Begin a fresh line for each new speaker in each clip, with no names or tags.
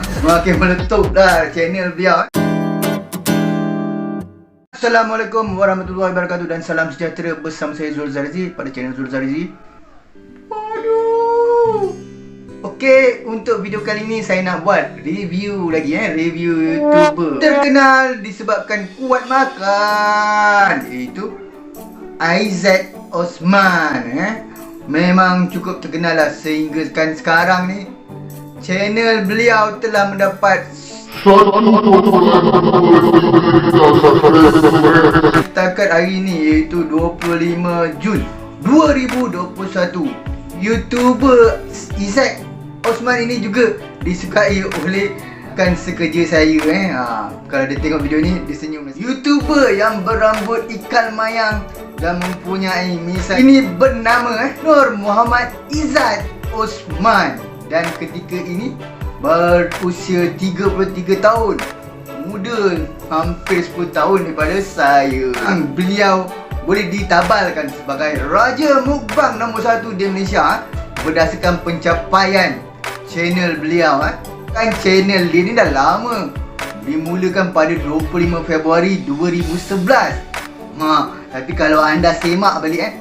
Makin meletup dah channel beliau. Assalamualaikum warahmatullahi wabarakatuh dan salam sejahtera bersama saya Zul Zarizi pada channel Zul Zarizi. Aduh. Okey, untuk video kali ni saya nak buat review lagi eh, review YouTuber terkenal disebabkan kuat makan iaitu Aizat Osman eh. Memang cukup terkenal lah sehingga kan sekarang ni channel beliau telah mendapat setakat hari ni iaitu 25 Jun 2021 YouTuber Izzat Osman ini juga disukai oleh kan sekerja saya eh? Ha, kalau dia tengok video ni dia senyum. YouTuber yang berambut ikan mayang dan mempunyai misal ini bernama eh Nur Muhammad Izzat Osman dan ketika ini berusia 33 tahun. Muda hampir 10 tahun daripada saya. Beliau boleh ditabalkan sebagai Raja Mukbang nombor 1 di Malaysia berdasarkan pencapaian channel beliau eh. kan channel dia ni dah lama. Dimulakan pada 25 Februari 2011 Ha, tapi kalau anda semak balik eh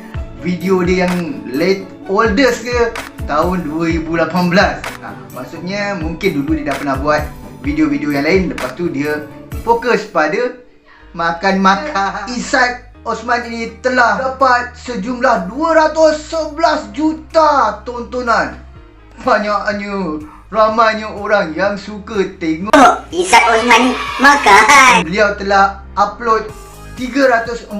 video dia yang late oldest ke tahun 2018. Ha, maksudnya mungkin dulu dia dah pernah buat video-video yang lain lepas tu dia fokus pada makan-makan. Isat Osman ini telah dapat sejumlah 211 juta tontonan. Banyaknya ramainya orang yang suka tengok
Isat Osman ni makan.
Beliau telah upload 349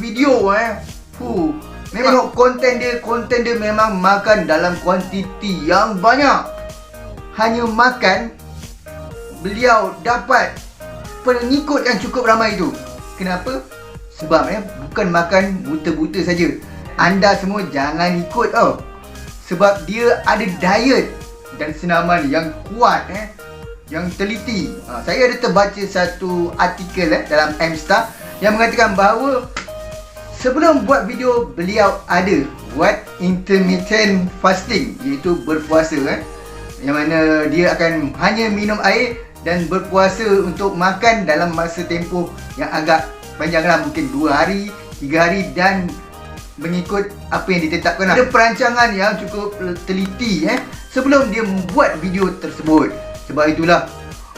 video eh. Fu. Memang konten dia konten dia memang makan dalam kuantiti yang banyak. Hanya makan beliau dapat pengikut yang cukup ramai itu. Kenapa? Sebab eh bukan makan buta-buta saja. Anda semua jangan ikut tau. Sebab dia ada diet dan senaman yang kuat eh yang teliti. Ha, saya ada terbaca satu artikel eh, dalam Mstar yang mengatakan bahawa sebelum buat video beliau ada buat intermittent fasting iaitu berpuasa eh, yang mana dia akan hanya minum air dan berpuasa untuk makan dalam masa tempoh yang agak panjang lah mungkin 2 hari, 3 hari dan mengikut apa yang ditetapkan lah. Ada perancangan yang cukup teliti eh sebelum dia membuat video tersebut. Sebab itulah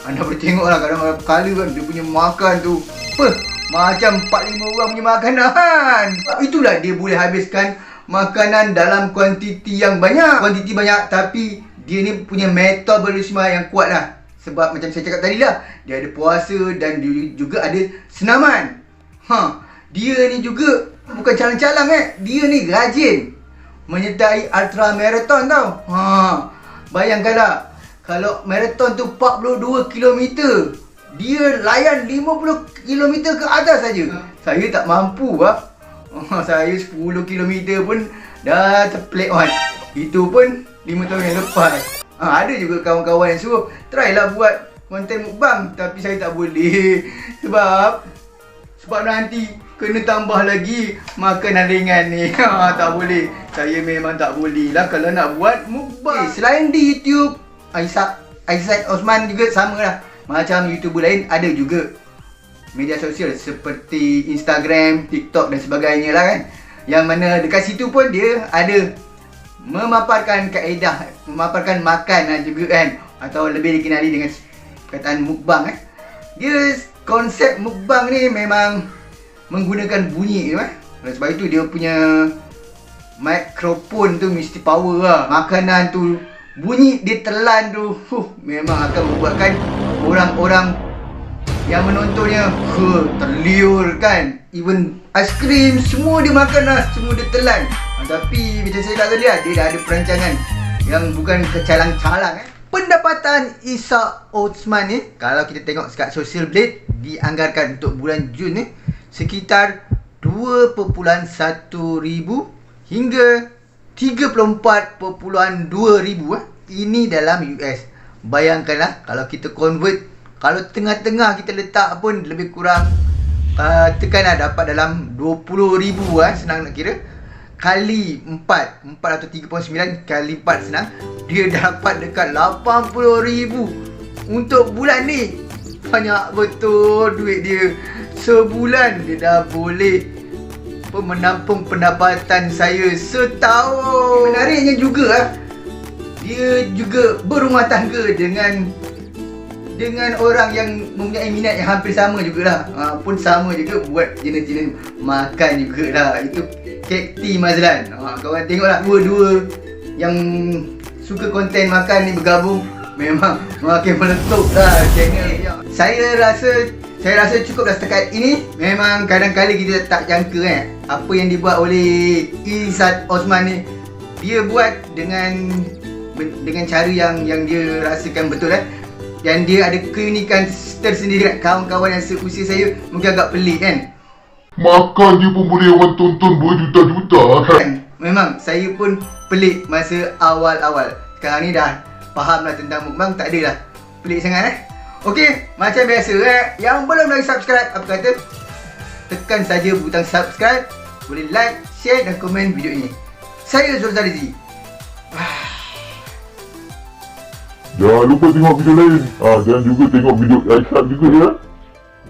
anda boleh tengok lah kadang-kadang kali kan dia punya makan tu apa? Macam 4-5 orang punya makanan. Itulah dia boleh habiskan makanan dalam kuantiti yang banyak. Kuantiti banyak tapi dia ni punya metabolisme yang kuat lah Sebab macam saya cakap tadi lah Dia ada puasa dan dia juga ada senaman. Ha, Dia ni juga bukan calang-calang eh. Dia ni rajin menyertai ultra marathon tau. Ha, Bayangkanlah kalau marathon tu 42 km dia layan 50 km ke atas saja. Saya tak mampu ah. Oh, saya 10 km pun dah terplek on. Itu pun 5 tahun yang lepas. Ha, ada juga kawan-kawan yang suruh try lah buat konten mukbang tapi saya tak boleh. Sebab sebab nanti kena tambah lagi makanan ringan ni. Ha, tak boleh. Saya memang tak boleh lah kalau nak buat mukbang. Eh, selain di YouTube Aisyah Aizat Osman juga sama lah Macam YouTuber lain ada juga Media sosial seperti Instagram, TikTok dan sebagainya lah kan. Yang mana dekat situ pun dia ada Memaparkan kaedah Memaparkan makan lah juga kan. Atau lebih dikenali dengan perkataan mukbang eh. Dia konsep mukbang ni memang Menggunakan bunyi tu eh Sebab itu dia punya Mikrofon tu mesti power lah. Makanan tu bunyi dia telan tu huh, memang akan membuatkan orang-orang yang menontonnya huh, terliur kan even aiskrim semua dia makan lah semua dia telan ha, tapi macam saya dah tadi lah dia dah ada perancangan yang bukan kecalang-calang eh pendapatan Isa Osman ni kalau kita tengok sekat social blade dianggarkan untuk bulan Jun ni sekitar 2.1 ribu hingga 34.2 ribu eh. Ini dalam US. Bayangkanlah kalau kita convert kalau tengah-tengah kita letak pun lebih kurang uh, tekanlah dapat dalam 20 ribu eh senang nak kira. kali 4 4 atau 3.9 kali 4 senang. Dia dapat dekat 80,000 untuk bulan ni banyak betul duit dia. Sebulan dia dah boleh menampung pendapatan saya setahun. Menariknya juga ah, dia juga berumah tangga dengan dengan orang yang mempunyai minat yang hampir sama jugalah. Ha, pun sama juga buat jenis-jenis makan jugalah. Itu Kekti Mazlan. Ha, kawan tengoklah dua-dua yang suka konten makan ni bergabung memang makin meletup lah channel saya rasa saya rasa cukup dah setakat ini. Memang kadang-kadang kita tak jangka eh. Apa yang dibuat oleh Izzat Osman ni dia buat dengan dengan cara yang yang dia rasakan betul eh. Dan dia ada keunikan tersendiri kan kawan-kawan yang seusia saya mungkin agak pelik kan?
Makan je pun boleh orang tonton berjuta-juta.
Kan? Memang saya pun pelik masa awal-awal. Sekarang ni dah faham lah tentang mukbang tak adalah. Pelik sangat eh? Okey, macam biasa eh. Yang belum lagi subscribe apa kata? Tekan saja butang subscribe. Boleh like, share dan komen video ini. Saya Zul
Jangan lupa tengok video lain. Ah, Dan juga tengok video Aisyah juga ya